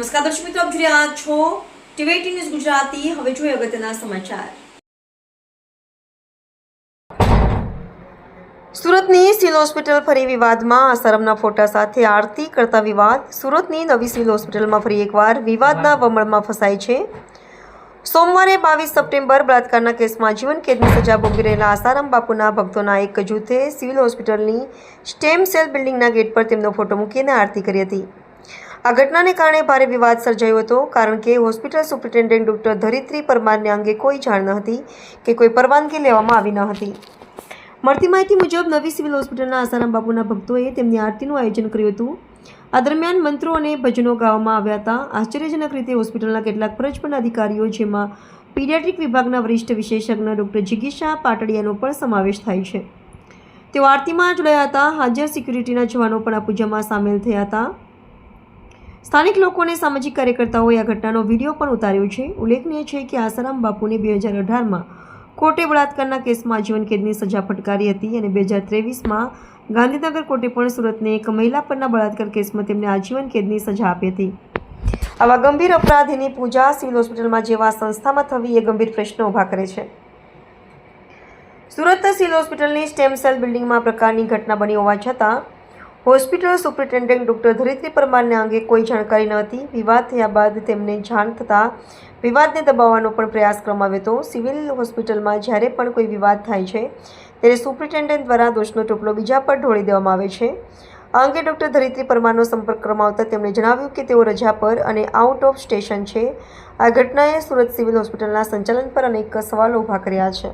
નમસ્કાર દર્શક મિત્રો આપ જોઈ રહ્યા છો ટીવી ન્યૂઝ ગુજરાતી. હવે જોઈએ અગત્યના સમાચાર. સુરતની સિવિલ હોસ્પિટલ ફરી વિવાદમાં. આસારામના ફોટા સાથે આરતી કરતા વિવાદ. સુરતની નવી સિવિલ હોસ્પિટલમાં ફરી એકવાર વિવાદના વમળમાં ફસાય છે. સોમવારે બાવીસ સપ્ટેમ્બર બળાત્કારના કેસમાં જીવન કેદની સજા ભોગવી રહેલા આસારામ બાપુના ભક્તોના એક જૂથે સિવિલ હોસ્પિટલની સ્ટેમ સેલ બિલ્ડિંગના ગેટ પર તેમનો ફોટો મૂકીને આરતી કરી હતી. આ ઘટનાને કારણે ભારે વિવાદ સર્જાયો હતો, કારણ કે હોસ્પિટલ સુપ્રિન્ટેન્ડન્ટ ડોક્ટર ધરિત્રી પરમારને અંગે કોઈ જાણ ન હતી કે કોઈ પરવાનગી લેવામાં આવી ન હતી. મળતી માહિતી મુજબ, નવી સિવિલ હોસ્પિટલના આસારામ બાપુના ભક્તોએ તેમની આરતીનું આયોજન કર્યું હતું. આ દરમિયાન મંત્રો અને ભજનો ગાવામાં આવ્યા હતા. આશ્ચર્યજનક રીતે હોસ્પિટલના કેટલાક ફરજ પરના અધિકારીઓ, જેમાં પીડિયાટ્રિક વિભાગના વરિષ્ઠ વિશેષજ્ઞ ડૉક્ટર જિગીશા પાટડિયાનો પણ સમાવેશ થાય છે. તેઓ આરતીમાં જોડાયા હતા. હાજર સિક્યુરિટીના જવાનો પણ આ પૂજામાં સામેલ થયા હતા. સ્થાનિક લોકોને સામાજિક કાર્યકર્તાઓએ આ ઘટનાનો વીડિયો પણ ઉતાર્યો છે. ઉલ્લેખનીય છે કે આસારામ બાપુને બે હજાર અઢારમાં કોર્ટે બળાત્કારના કેસમાં આજીવન કેદની સજા ફટકારી હતી અને બે હજાર ત્રેવીસમાં ગાંધીનગર કોર્ટે પણ સુરતને એક મહિલા પરના બળાત્કાર કેસમાં તેમને આજીવન કેદની સજા આપી હતી. આવા ગંભીર અપરાધીની પૂજા સિવિલ હોસ્પિટલમાં જેવા સંસ્થામાં થવી એ ગંભીર પ્રશ્નો ઊભા કરે છે. સુરત સિવિલ હોસ્પિટલની સ્ટેમ સેલ બિલ્ડિંગમાં પ્રકારની ઘટના બની હોવા છતાં હોસ્પિટલ સુપ્રિન્ટેન્ડન્ટ ડૉક્ટર ધરિત્રી પરમારને અંગે કોઈ જાણકારી ન હતી. વિવાદ થયા બાદ તેમને જાણ થતાં વિવાદને દબાવવાનો પણ પ્રયાસ કરવામાં આવ્યો હતો. સિવિલ હોસ્પિટલમાં જ્યારે પણ કોઈ વિવાદ થાય છે, ત્યારે સુપ્રિન્ટેન્ડન્ટ દ્વારા દોષનો ટોપલો બીજા પર ઢોળી દેવામાં આવે છે. આ અંગે ડૉક્ટર ધરિત્રી પરમારનો સંપર્ક કરવામાં તેમણે જણાવ્યું કે તેઓ રજા પર અને આઉટ ઓફ સ્ટેશન છે. આ ઘટનાએ સુરત સિવિલ હોસ્પિટલના સંચાલન પર અનેક સવાલો ઊભા કર્યા છે.